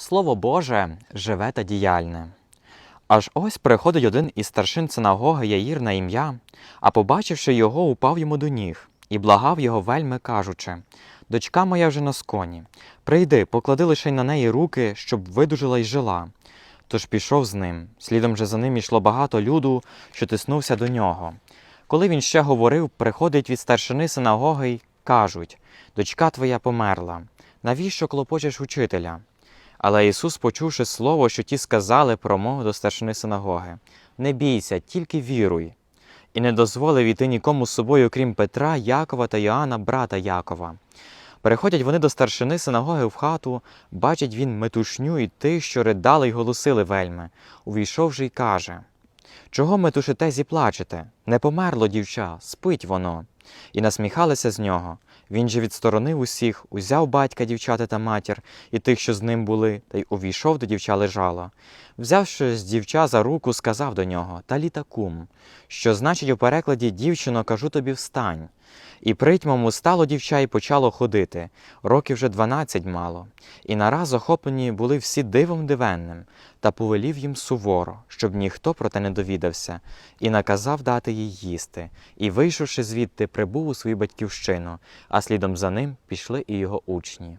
Слово Боже живе та діяльне. Аж ось приходить один із старшин синагоги Яїр на ім'я, а побачивши його, упав йому до ніг і благав його вельми, кажучи: Дочка моя вже на сконі, прийди, поклади лише на неї руки, щоб видужила й жила. Тож пішов з ним. Слідом же за ним йшло багато люду, що тиснувся до нього. Коли він ще говорив, приходить від старшини синагоги й кажуть: Дочка твоя померла. Навіщо клопочеш учителя? Але Ісус, почувши слово, що ті сказали, промовив до старшини синагоги: Не бійся, тільки віруй. І не дозволив іти нікому з собою, крім Петра, Якова та Йоанна, брата Якова. Переходять вони до старшини синагоги в хату, бачать він метушню і тих, що ридали й голосили вельми. Увійшовши й каже: Чого метушитесь і плачете? Не померло дівча, спить воно. І насміхалися з нього. Він же відсторонив усіх, узяв батька дівчата та матір і тих, що з ним були, та й увійшов до дівча лежало. Взявши з дівча за руку, сказав до нього Таліта кум, що значить у перекладі дівчино, кажу тобі встань. І притьмом стало дівча і почало ходити, років вже дванадцять мало. І нараз охоплені були всі дивом дивенним, та повелів їм суворо, щоб ніхто про те не довідався, і наказав дати їй їсти. І, вийшовши звідти, прибув у свою батьківщину, а слідом за ним пішли і його учні.